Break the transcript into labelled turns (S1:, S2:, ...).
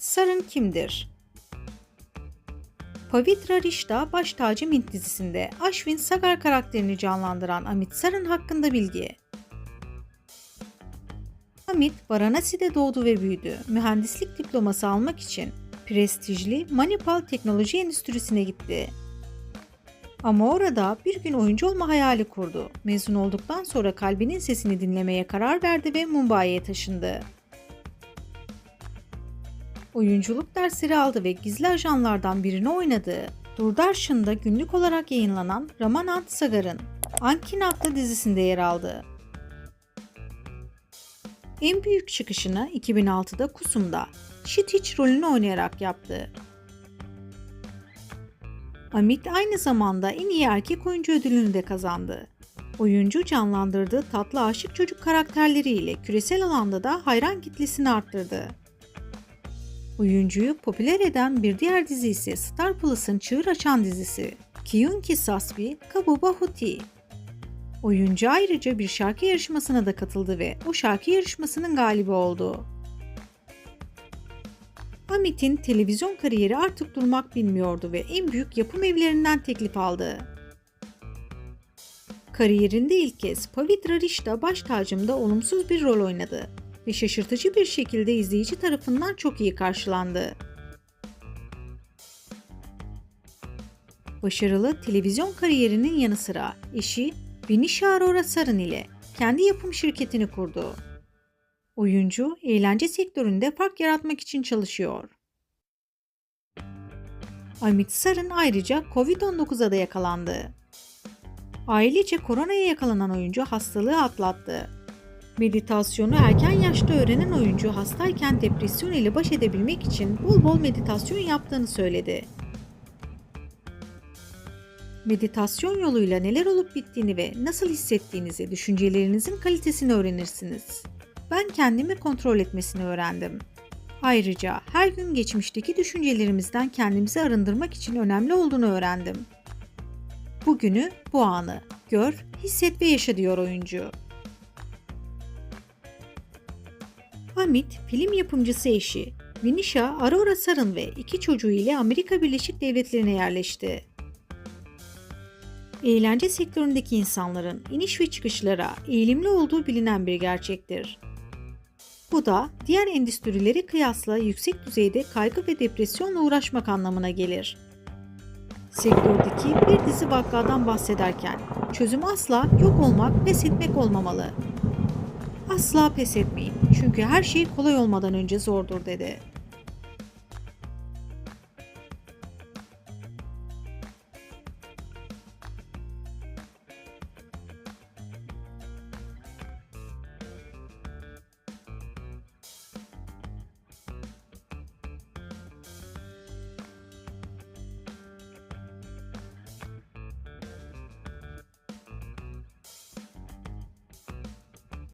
S1: Sarın kimdir? Pavitra Rishta baş tacı Mint dizisinde Ashwin Sagar karakterini canlandıran Amit Sarın hakkında bilgi. Amit, Varanasi'de doğdu ve büyüdü. Mühendislik diploması almak için prestijli Manipal teknoloji endüstrisine gitti. Ama orada bir gün oyuncu olma hayali kurdu. Mezun olduktan sonra kalbinin sesini dinlemeye karar verdi ve Mumbai'ye taşındı. Oyunculuk dersleri aldı ve gizli ajanlardan birini oynadığı Doordarshan'da günlük olarak yayınlanan Ramanand Sagar'ın Ankin adlı dizisinde yer aldı. En büyük çıkışını 2006'da Kusum'da Shitich rolünü oynayarak yaptı. Amit aynı zamanda en iyi erkek oyuncu ödülünü de kazandı. Oyuncu canlandırdığı tatlı aşık çocuk karakterleriyle küresel alanda da hayran kitlesini arttırdı. Oyuncuyu popüler eden bir diğer dizi ise Star Plus'ın çığır açan dizisi Kyunki Sasbi Kabuba Huti. Oyuncu ayrıca bir şarkı yarışmasına da katıldı ve o şarkı yarışmasının galibi oldu. Amit'in televizyon kariyeri artık durmak bilmiyordu ve en büyük yapım evlerinden teklif aldı. Kariyerinde ilk kez Pavitra Rishta baş tacımda olumsuz bir rol oynadı ve şaşırtıcı bir şekilde izleyici tarafından çok iyi karşılandı. Başarılı televizyon kariyerinin yanı sıra eşi Vinisha Arora Saran ile kendi yapım şirketini kurdu. Oyuncu, eğlence sektöründe fark yaratmak için çalışıyor. Amit Sarın ayrıca Covid-19'a da yakalandı. Ailece koronaya yakalanan oyuncu hastalığı atlattı. Meditasyonu erken yaşta öğrenen oyuncu hastayken depresyon ile baş edebilmek için bol bol meditasyon yaptığını söyledi. Meditasyon yoluyla neler olup bittiğini ve nasıl hissettiğinizi, düşüncelerinizin kalitesini öğrenirsiniz. Ben kendimi kontrol etmesini öğrendim. Ayrıca her gün geçmişteki düşüncelerimizden kendimizi arındırmak için önemli olduğunu öğrendim. Bugünü, bu anı gör, hisset ve yaşa diyor oyuncu. Amit, film yapımcısı eşi Vinisha Arora Sarın ve iki çocuğu ile Amerika Birleşik Devletleri'ne yerleşti. Eğlence sektöründeki insanların iniş ve çıkışlara eğilimli olduğu bilinen bir gerçektir. Bu da diğer endüstrileri kıyasla yüksek düzeyde kaygı ve depresyonla uğraşmak anlamına gelir. Sektördeki bir dizi vakadan bahsederken çözüm asla yok olmak, pes etmek olmamalı. Asla pes etmeyin çünkü her şey kolay olmadan önce zordur dedi.